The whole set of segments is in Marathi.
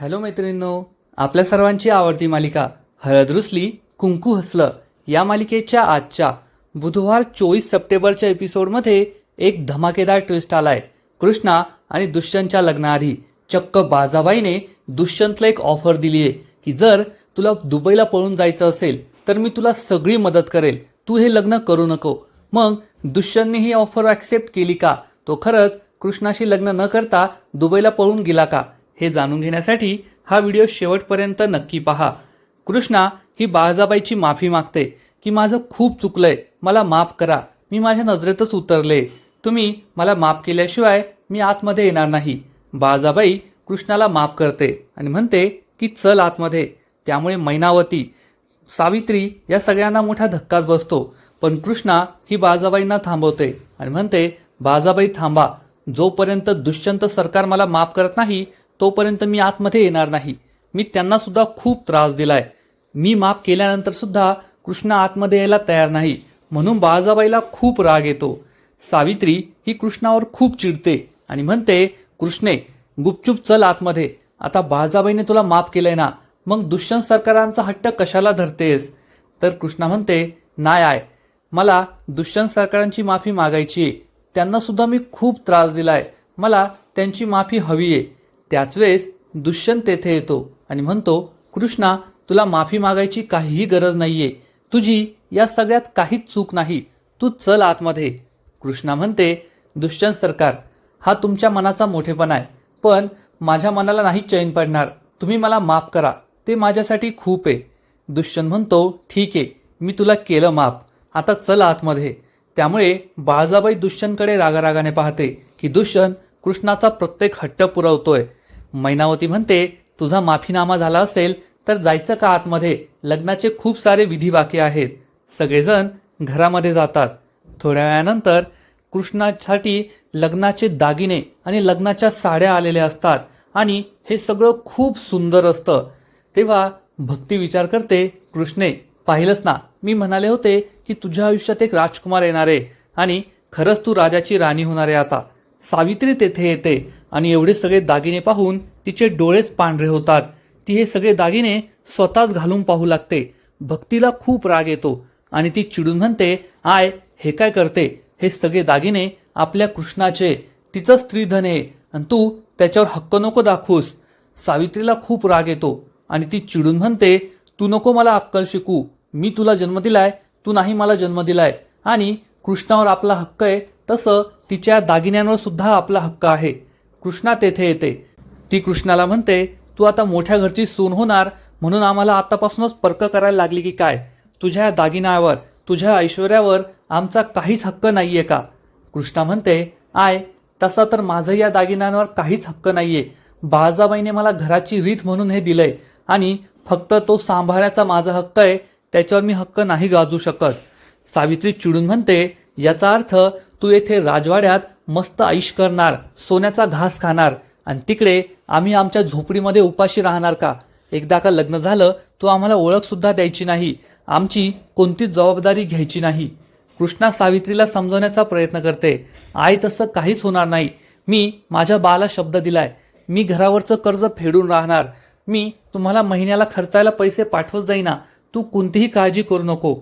हॅलो मैत्रिणींनो आपल्या सर्वांची आवडती मालिका हळद रुसली कुंकू हसलं या मालिकेच्या आजच्या बुधवार चोवीस सप्टेंबरच्या एपिसोडमध्ये एक धमाकेदार ट्विस्ट आलाय. कृष्णा आणि दुष्यंतच्या लग्नाआधी चक्क बाजाबाईने दुष्यंतला एक ऑफर दिली आहे की जर तुला दुबईला पळून जायचं असेल तर मी तुला सगळी मदत करेल. तू हे लग्न करू नको. मग दुष्यंतने ही ऑफर ॲक्सेप्ट केली का? तो खरंच कृष्णाशी लग्न न करता दुबईला पळून गेला का? हे जाणून घेण्यासाठी हा व्हिडिओ शेवटपर्यंत नक्की पहा. कृष्णा ही बाळजाबाईची माफी मागते की माझं खूप चुकलंय. मला माफ करा. मी माझ्या नजरेतच उतरले. तुम्ही मला माफ केल्याशिवाय मी आतमध्ये येणार नाही. बाळजाबाई कृष्णाला माफ करते आणि म्हणते की चल आतमध्ये. त्यामुळे मैनावती सावित्री या सगळ्यांना मोठा धक्काच बसतो. पण कृष्णा ही बाळजाबाईंना थांबवते आणि म्हणते बाळजाबाई थांबा. जोपर्यंत दुष्यंत सरकार मला माफ करत नाही तोपर्यंत मी आतमध्ये येणार नाही. मी त्यांना सुद्धा खूप त्रास दिलाय. मी माफ केल्यानंतर सुद्धा कृष्ण आतमध्ये यायला तयार नाही. म्हणून बाळजाबाईला खूप राग येतो. सावित्री ही कृष्णावर खूप चिडते आणि म्हणते कृष्णे गुपचूप चल आतमध्ये. आता बाळजाबाईने तुला माफ केलंय ना. मग दुष्यंत सरकारांचा हट्ट कशाला धरतेस? तर कृष्णा म्हणते नाय आय. मला दुष्यंत सरकारांची माफी मागायची आहे. त्यांना सुद्धा मी खूप त्रास दिलाय. मला त्यांची माफी हवी आहे. त्याच वेळेस दुष्यंत तेथे येतो आणि म्हणतो कृष्णा तुला माफी मागायची काहीही गरज नाहीये. तुझी या सगळ्यात काहीच चूक नाही. तू चल आतमध्ये. कृष्णा म्हणते दुष्यंत सरकार हा तुमच्या मनाचा मोठेपणा आहे. पण माझ्या मनाला नाही चैन पडणार. तुम्ही मला माफ करा. ते माझ्यासाठी खूप आहे. दुष्यंत म्हणतो ठीक आहे मी तुला केलं माफ. आता चल आतमध्ये. त्यामुळे बाळजाबाई दुष्यंतकडे रागारागाने पाहते की दुष्यंत कृष्णाचा प्रत्येक हट्ट पुरवतोय. मैनावती म्हणते तुझा माफीनामा झाला असेल तर जायचं का आतमध्ये? लग्नाचे खूप सारे विधी बाकी आहेत. सगळेजण घरामध्ये जातात. थोड्या वेळानंतर कृष्णासाठी लग्नाचे दागिने आणि लग्नाच्या साड्या आलेल्या असतात आणि हे सगळं खूप सुंदर असतं. तेव्हा भक्ती विचार करते कृष्णे पाहिलंच ना मी म्हणाले होते की तुझ्या आयुष्यात एक राजकुमार येणार आहे आणि खरंच तू राजाची राणी होणार आहे आता. सावित्री तेथे येते आणि एवढे सगळे दागिने पाहून तिचे डोळेच पांढरे होतात. ती हे सगळे दागिने स्वतःच घालून पाहू लागते. भक्तीला खूप राग येतो आणि ती चिडून म्हणते आय हे काय करते? हे सगळे दागिने आपल्या कृष्णाचे. तिचं स्त्रीधन आहे आणि तू त्याच्यावर हक्क नको दाखवूस. सावित्रीला खूप राग येतो आणि ती चिडून म्हणते तू नको मला अक्कल शिकू. मी तुला जन्म दिलाय तू नाही मला जन्म दिलाय. आणि कृष्णावर आपला हक्क आहे तसं तिच्या दागिन्यांवर सुद्धा आपला हक्क आहे. कृष्णा तेथे येते. ती कृष्णाला म्हणते तू आता मोठ्या घरची सून होणार म्हणून आम्हाला आतापासूनच पर्क करायला लागली की काय? तुझ्या या दागिन्यावर तुझ्या ऐश्वर्यावर आमचा काहीच हक्क नाहीये का? कृष्णा म्हणते आय तसा तर माझं या दागिन्यांवर काहीच हक्क नाहीये. बाळजाबाईने मला घराची रीत म्हणून हे दिलंय आणि फक्त तो सांभाळण्याचा माझा हक्क आहे त्याच्यावर मी हक्क नाही गाजू शकत. सावित्री चिडून म्हणते याचा अर्थ तू येथे राजवाड्यात मस्त आईश करणार सोन्याचा घास खाणार. आणि तिकडे आम्ही आमच्या झोपडीमध्ये उपाशी राहणार का? एकदा का लग्न झालं तू आम्हाला ओळखसुद्धा द्यायची नाही. आमची कोणतीच जबाबदारी घ्यायची नाही. कृष्णा सावित्रीला समजवण्याचा प्रयत्न करते. आई तसं काहीच होणार नाही. मी माझ्या बाला शब्द दिलाय. मी घरावरचं कर्ज फेडून राहणार. मी तुम्हाला महिन्याला खर्चायला पैसे पाठवत जाईना. तू कोणतीही काळजी करू नको.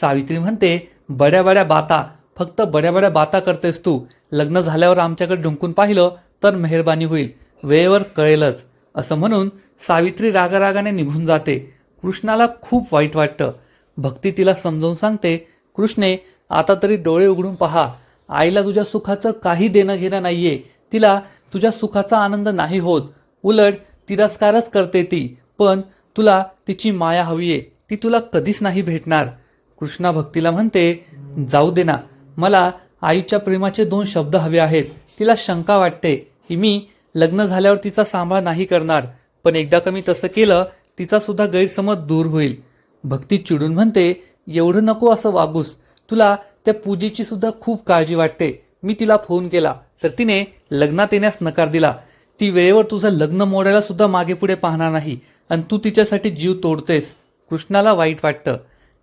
सावित्री म्हणते बड्या बड्या बाता फक्त बड्या बड्या बाता करतेस तू. लग्न झाल्यावर आमच्याकडे ढुंकून पाहिलं तर मेहरबानी होईल. वेळेवर कळेलच. असं म्हणून सावित्री रागारागाने निघून जाते. कृष्णाला खूप वाईट वाटतं. भक्ती तिला समजावून सांगते कृष्णे आता तरी डोळे उघडून पहा. आईला तुझ्या सुखाचं काही देणं घेणं नाहीये. तिला तुझ्या सुखाचा आनंद नाही होत. उलट तिरस्कारच करते ती. पण तुला तिची माया हवीये. ती तुला कधीच नाही भेटणार. कृष्णा भक्तीला म्हणते जाऊ दे ना. मला आईच्या प्रेमाचे दोन शब्द हवे आहेत. तिला शंका वाटते की मी लग्न झाल्यावर तिचा सांभाळ नाही करणार पण एकदा का मी तसं केलं तिचा सुद्धा गैरसमज दूर होईल. भक्ती चिडून म्हणते एवढं नको असं वागूस. तुला त्या पूजेची सुद्धा खूप काळजी वाटते. मी तिला फोन केला तर तिने लग्नात येण्यास नकार दिला. ती वेळेवर तुझं लग्न मोडायला सुद्धा मागे पुढे पाहणार नाही आणि तू तिच्यासाठी जीव तोडतेस. कृष्णाला वाईट वाटतं.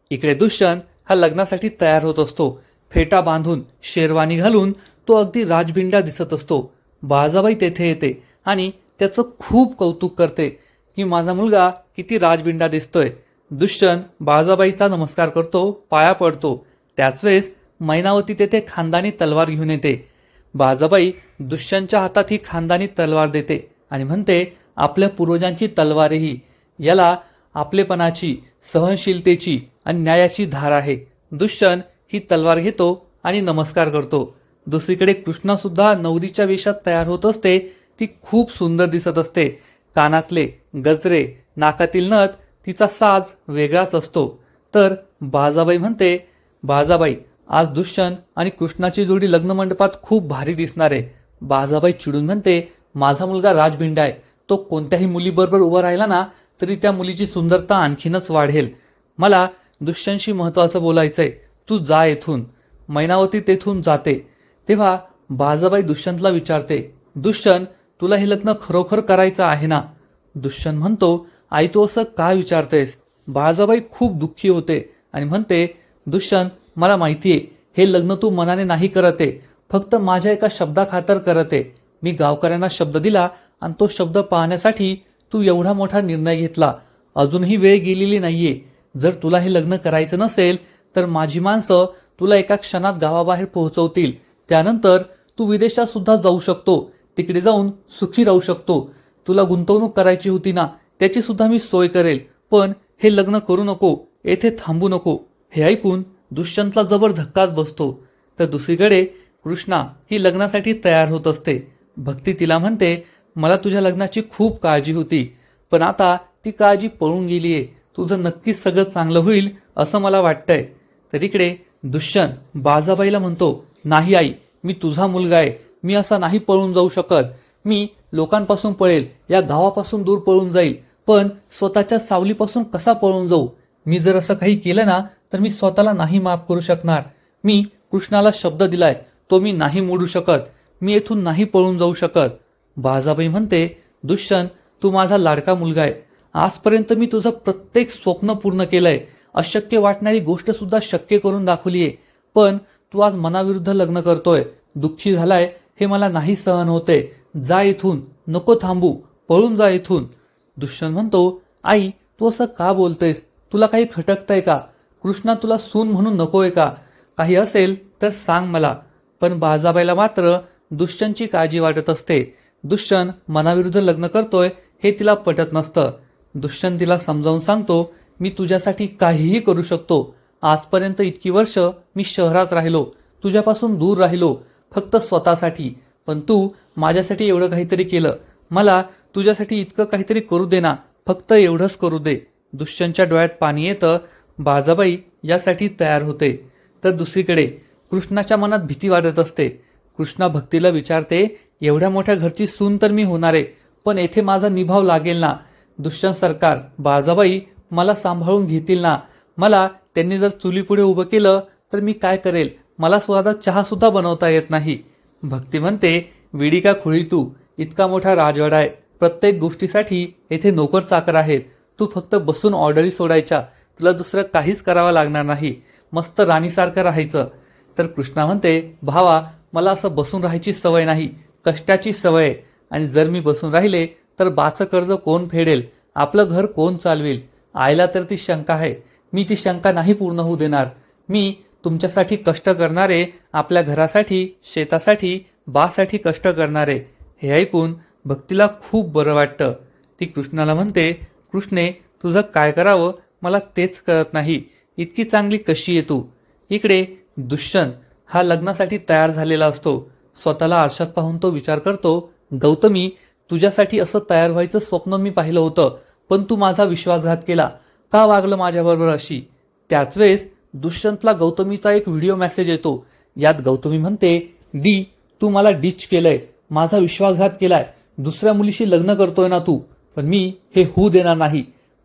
इकडे दुष्यंत हा लग्नासाठी तयार होत असतो. फेटा बांधून शेरवानी घालून तो अगदी राजबिंडा दिसत असतो. बाजाबाई तेथे येते आणि त्याचं खूप कौतुक करते की माझा मुलगा किती राजबिंडा दिसतोय. दुष्यंत बाळजाबाईचा नमस्कार करतो पाया पडतो. त्याच वेळेस मैनावती तेथे खानदानी तलवार घेऊन येते. बाळजाबाई दुष्यंतच्या हातात ही खानदानी तलवार देते आणि म्हणते आपल्या पूर्वजांची तलवारही याला आपलेपणाची सहनशीलतेची आणि न्यायाची धार आहे. दुष्यंत ही तलवार घेतो आणि नमस्कार करतो. दुसरीकडे कृष्णासुद्धा नवरीच्या वेशात तयार होत असते. ती खूप सुंदर दिसत असते. कानातले गजरे नाकातील नथ तिचा साज वेगळाच असतो. तर बाजाबाई म्हणते बाजाबाई आज दुष्यंत आणि कृष्णाची जोडी लग्नमंडपात खूप भारी दिसणार आहे. बाजाबाई चिडून म्हणते माझा मुलगा राजभिंड आहे. तो कोणत्याही मुलीबरोबर उभा राहिला ना तरी त्या मुलीची सुंदरता आणखीनच वाढेल. मला दुष्यंतशी महत्वाचं बोलायचंय. तू जा येथून. मैनावती तेथून जाते. तेव्हा बाजाबाई दुष्यंतला विचारते दुष्यंत तुला हे लग्न खरोखर करायचं आहे ना? दुष्यंत म्हणतो आई तू असं का विचारतेस? बाळाजाबाई खूप दुःखी होते आणि म्हणते दुष्यंत मला माहिती आहे हे लग्न तू मनाने नाही करत आहे फक्त माझ्या एका शब्दाखातर करत. आहे मी गावकऱ्यांना शब्द दिला आणि तो शब्द पाहण्यासाठी तू एवढा मोठा निर्णय घेतला. अजूनही वेळ गेलेली नाहीये. जर तुला हे लग्न करायचं नसेल तर माझी माणसं तुला एका क्षणात गावाबाहेर पोहोचवतील. त्यानंतर तू विदेशात सुद्धा जाऊ शकतो. तिकडे जाऊन सुखी राहू शकतो. तुला गुंतवणूक करायची होती ना त्याची सुद्धा मी सोय करेल. पण हे लग्न करू नको येथे थांबू नको. हे ऐकून दुष्यंतला जबर धक्काच बसतो. तर दुसरीकडे कृष्णा ही लग्नासाठी तयार होत असते. भक्ती तिला म्हणते मला तुझ्या लग्नाची खूप काळजी होती पण आता ती काळजी पळून गेलीये. तुझं नक्कीच सगळं चांगलं होईल असं मला वाटतंय. तर इकडे दुष्यंत बाजाबाईला म्हणतो नाही आई मी तुझा मुलगा आहे. मी असा नाही पळून जाऊ शकत. मी लोकांपासून पळेल या गावापासून दूर पळून जाईल. पण स्वतःच्या सावलीपासून कसा पळून जाऊ? मी जर असं काही केलं ना तर मी स्वतःला नाही माफ करू शकणार. मी कृष्णाला शब्द दिलाय तो मी नाही मोडू शकत. मी येथून नाही पळून जाऊ शकत. बाजाबाई म्हणते दुष्यंत तू माझा लाडका मुलगा आहे. आजपर्यंत मी तुझं प्रत्येक स्वप्न पूर्ण केलंय. अशक्य वाटणारी गोष्ट सुद्धा शक्य करून दाखवलीये. पण तू आज मनाविरुद्ध लग्न करतोय. दुःखी झालाय हे मला नाही सहन होते. जा इथून. नको थांबू. पळून जा इथून. दुष्यंत म्हणतो आई तू असं का बोलतेस? तुला काही खटकतंय का? कृष्णा तुला सून म्हणून नकोय का? काही असेल तर सांग मला. पण बाजाबाईला मात्र दुष्यंतची काळजी वाटत असते. दुष्यंत मनाविरुद्ध लग्न करतोय हे तिला पटत नसतं. दुष्यंत तिला समजावून सांगतो मी तुझ्यासाठी काहीही करू शकतो. आजपर्यंत इतकी वर्ष मी शहरात राहिलो. तुझ्यापासून दूर राहिलो. फक्त स्वतःसाठी. पण तू माझ्यासाठी एवढं काहीतरी केलं. मला तुझ्यासाठी इतकं काहीतरी करू दे ना. फक्त एवढंच करू दे. दुष्यंतच्या डोळ्यात पाणी येतं. बाजाबाई यासाठी तयार होते. तर दुसरीकडे कृष्णाच्या मनात भीती वाटत असते. कृष्णा भक्तीला विचारते एवढ्या मोठ्या घरची सून तर मी होणार आहे पण येथे माझा निभाव लागेल ना? दुष्यंत सरकार बाजाबाई मला सांभाळून घेतील ना? मला त्यांनी जर चुलीपुढे उभं केलं तर मी काय करेल? मला स्वतः चहासुद्धा बनवता येत नाही. भक्ती म्हणते विडी का खुळी तू? इतका मोठा राजवाडा आहे. प्रत्येक गोष्टीसाठी येथे नोकर चाकर आहेत. तू फक्त बसून ऑर्डरी सोडायच्या. तुला दुसरं काहीच करावं लागणार नाही. मस्त राणीसारखं राहायचं. तर कृष्णा म्हणते भावा मला असं बसून राहायची सवय नाही. कष्टाची सवय आणि जर मी बसून राहिले तर बाचं कर्ज कोण फेडेल? आपलं घर कोण चालवेल? आईला तर ती शंका आहे. मी ती शंका नाही पूर्ण होऊ देणार. मी तुमच्यासाठी कष्ट करणारे आपल्या घरासाठी शेतासाठी बासाठी कष्ट करणारे हे ऐकून भक्तीला खूप बरं वाटतं. ती कृष्णाला म्हणते कृष्णे तुझं काय करावं? मला तेच कळत नाही. इतकी चांगली कशी आहे तू? इकडे दुष्यंत हा लग्नासाठी तयार झालेला असतो. स्वतःला आरशात पाहून तो विचार करतो गौतमी तुझ्यासाठी असं तयार व्हायचं स्वप्न मी पाहिलं होतं. पण तू माझा विश्वासघात केला. का वागलं माझ्याबरोबर अशी? त्याच वेळेस दुष्यंतला गौतमीचा एक व्हिडिओ मेसेज येतो. यात गौतमी म्हणते दी तू मला डिच केलंय. माझा विश्वासघात केलाय. दुसऱ्या मुलीशी लग्न करतोय ना तू. पण मी हे होऊ देणार नाही.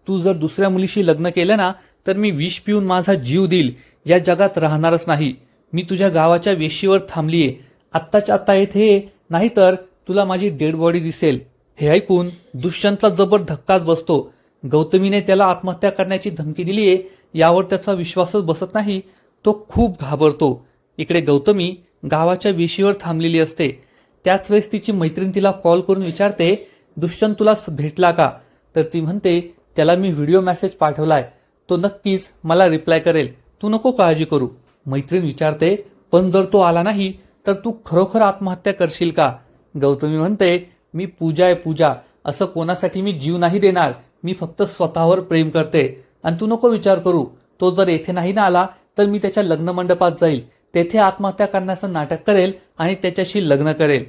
तू जर दुसऱ्या मुलीशी लग्न केलं ना तर मी विष पिऊन माझा जीव देईल. या जगात राहणारच नाही. मी तुझ्या गावाच्या वेशीवर थांबलीये. आत्ताच्या आत्ता येथे नाही तर तुला माझी डेड बॉडी दिसेल. हे ऐकून दुष्यंतला जबर धक्काच बसतो. गौतमीने त्याला आत्महत्या करण्याची धमकी दिली आहे यावर त्याचा विश्वासच बसत नाही. तो खूप घाबरतो. इकडे गौतमी गावाच्या वेशीवर थांबलेली असते. त्याच वेळेस तिची मैत्रीण तिला कॉल करून विचारते दुष्यंत तुला स- भेटला का? तर ती म्हणते त्याला मी व्हिडिओ मेसेज पाठवलाय. तो नक्कीच मला रिप्लाय करेल. तू नको काळजी करू. मैत्रीण विचारते पण जर तो आला नाही तर तू खरोखर आत्महत्या करशील का? गौतमी म्हणते मी पूजा आहे पूजा. असं कोणासाठी मी जीव नाही देणार. मी फक्त स्वतःवर प्रेम करते. आणि तू नको विचार करू. तो जर येथे नाही ना आला तर मी त्याच्या लग्न मंडपात जाईल. तेथे आत्महत्या करण्याचं नाटक करेल आणि त्याच्याशी लग्न करेल.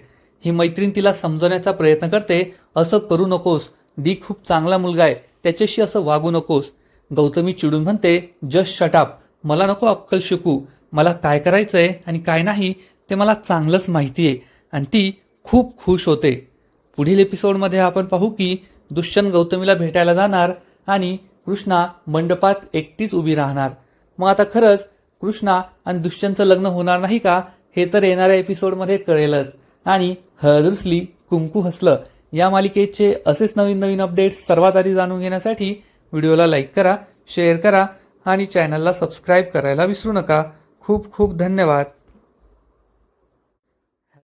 ही मैत्रीण तिला समजवण्याचा प्रयत्न करते. असं करू नकोस. दी खूप चांगला मुलगा आहे. त्याच्याशी असं वागू नकोस. गौतमी चिडून म्हणते जस्ट शटाप मला नको अक्कल शिकू. मला काय करायचंय आणि काय नाही ते मला चांगलंच माहिती आहे आणि ती खूप खुश होते. पुढील एपिसोडमध्ये आपण पाहू की दुष्यंत गौतमीला भेटायला जाणार आणि कृष्णा मंडपात एकटीच उभी राहणार. मग आता खरंच कृष्णा आणि दुष्यंतचं लग्न होणार नाही का हे तर येणाऱ्या एपिसोडमध्ये कळेलच. आणि हळदुसली कुंकू हसलं या मालिकेचे असेच नवीन नवीन अपडेट्स सर्वात आधी जाणून घेण्यासाठी व्हिडिओला लाईक करा शेअर करा आणि चॅनलला सबस्क्राईब करायला विसरू नका. खूप खूप धन्यवाद.